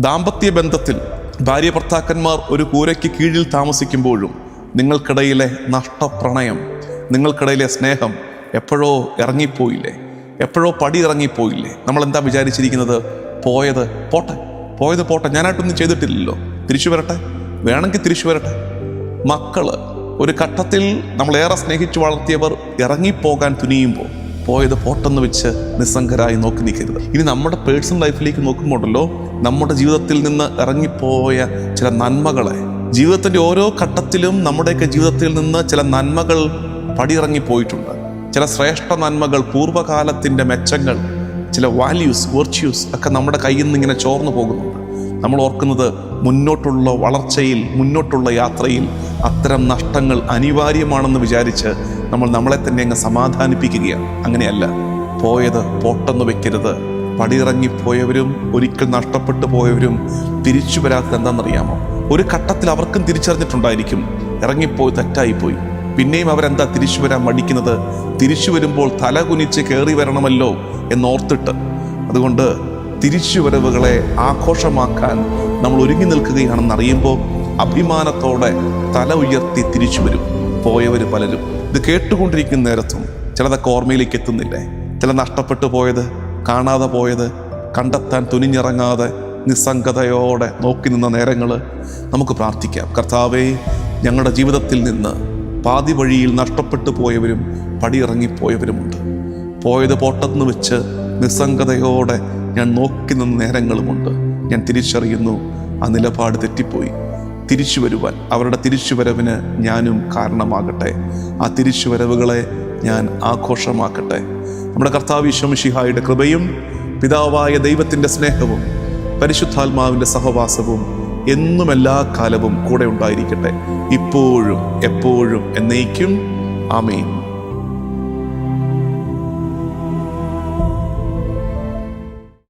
ദാമ്പത്യ ബന്ധത്തിൽ ഭാര്യ ഭർത്താക്കന്മാർ ഒരു കൂരയ്ക്ക് കീഴിൽ താമസിക്കുമ്പോഴും നിങ്ങൾക്കിടയിലെ നഷ്ടപ്രണയം നിങ്ങൾക്കിടയിലെ സ്നേഹം എപ്പോഴോ ഇറങ്ങിപ്പോയില്ലേ? എപ്പോഴോ പടി ഇറങ്ങിപ്പോയില്ലേ? നമ്മൾ എന്താ വിചാരിച്ചിരിക്കുന്നത്? പോയത് പോട്ടെ പോയത് പോട്ടെ. ഞാനായിട്ടൊന്നും ചെയ്തിട്ടില്ലല്ലോ. തിരിച്ചു വരട്ടെ? വേണമെങ്കിൽ തിരിച്ചു വരട്ടെ? മക്കൾ ഒരു ഘട്ടത്തിൽ നമ്മളേറെ സ്നേഹിച്ചു വളർത്തിയവർ ഇറങ്ങിപ്പോകാൻ തുനിയുമ്പോൾ പോയത് പോട്ടെന്ന് വെച്ച് നിസ്സംഗരായി നോക്കി നിൽക്കരുത്. ഇനി നമ്മുടെ പേഴ്സണൽ ലൈഫിലേക്ക് നോക്കുമ്പോഴല്ലോ നമ്മുടെ ജീവിതത്തിൽ നിന്ന് ഇറങ്ങിപ്പോയ ചില നന്മകളെ ജീവിതത്തിന്റെ ഓരോ ഘട്ടത്തിലും നമ്മുടെയൊക്കെ ജീവിതത്തിൽ നിന്ന് ചില നന്മകൾ പടിയിറങ്ങിപ്പോയിട്ടുണ്ട്. ചില ശ്രേഷ്ഠ നന്മകൾ പൂർവകാലത്തിന്റെ മെച്ചങ്ങൾ ചില വാല്യൂസ് വെർച്യൂസ് ഒക്കെ നമ്മുടെ കയ്യിൽ നിന്ന് ഇങ്ങനെ ചോർന്നു പോകുന്നുണ്ട്. നമ്മൾ ഓർക്കുന്നത് മുന്നോട്ടുള്ള വളർച്ചയിൽ മുന്നോട്ടുള്ള യാത്രയിൽ അത്തരം നഷ്ടങ്ങൾ അനിവാര്യമാണെന്ന് വിചാരിച്ച് നമ്മൾ നമ്മളെ തന്നെ അങ്ങ് സമാധാനിപ്പിക്കുകയാണ്. അങ്ങനെയല്ല. പോയത് പോട്ടെന്ന് വെക്കരുത്. പടിയിറങ്ങിപ്പോയവരും ഒരിക്കൽ നഷ്ടപ്പെട്ടു പോയവരും തിരിച്ചു വരാത്തത് എന്താണെന്നറിയാമോ? ഒരു ഘട്ടത്തിൽ അവർക്കും തിരിച്ചറിഞ്ഞിട്ടുണ്ടായിരിക്കും. ഇറങ്ങിപ്പോയി തെറ്റായിപ്പോയി. പിന്നെയും അവരെന്താ തിരിച്ചു വരാൻ മടിക്കുന്നത്? തിരിച്ചു വരുമ്പോൾ തല കുനിച്ച് കയറി വരണമല്ലോ എന്നോർത്തിട്ട്. അതുകൊണ്ട് തിരിച്ചുവരവുകളെ ആഘോഷമാക്കാൻ നമ്മൾ ഒരുങ്ങി നിൽക്കുകയാണെന്നറിയുമ്പോൾ അഭിമാനത്തോടെ തല ഉയർത്തി തിരിച്ചു വരും. പോയവർ പലരും. ഇത് കേട്ടുകൊണ്ടിരിക്കുന്ന നേരത്തും ചിലതൊക്കെ ഓർമ്മയിലേക്ക് എത്തുന്നില്ലേ? ചില നഷ്ടപ്പെട്ടു പോയത് കാണാതെ പോയത് കണ്ടെത്താൻ തുനിഞ്ഞിറങ്ങാതെ നിസ്സംഗതയോടെ നോക്കി നിന്ന നേരങ്ങൾ നമുക്ക് പ്രാർത്ഥിക്കാം. കർത്താവേ ഞങ്ങളുടെ ജീവിതത്തിൽ നിന്ന് പാതി വഴിയിൽ നഷ്ടപ്പെട്ടു പോയവരും പടിയിറങ്ങിപ്പോയവരുമുണ്ട്. പോയത് പോട്ടെന്ന് വെച്ച് നിസ്സംഗതയോടെ ഞാൻ നോക്കി നിന്ന നേരങ്ങളുമുണ്ട്. ഞാൻ തിരിച്ചറിയുന്നു ആ നിലപാട് തെറ്റിപ്പോയി. തിരിച്ചു വരുവാൻ അവരുടെ തിരിച്ചുവരവിന് ഞാനും കാരണമാകട്ടെ. ആ തിരിച്ചുവരവുകളെ ഞാൻ ആഘോഷമാക്കട്ടെ. നമ്മുടെ കർത്താവ് ഈശ്വമിഷിഹായുടെ കൃപയും പിതാവായ ദൈവത്തിന്റെ സ്നേഹവും പരിശുദ്ധാത്മാവിന്റെ സഹവാസവും എന്നും എല്ലാ കാലവും കൂടെ ഉണ്ടായിരിക്കട്ടെ. ഇപ്പോഴും എപ്പോഴും എന്നേക്കും. ആമേൻ.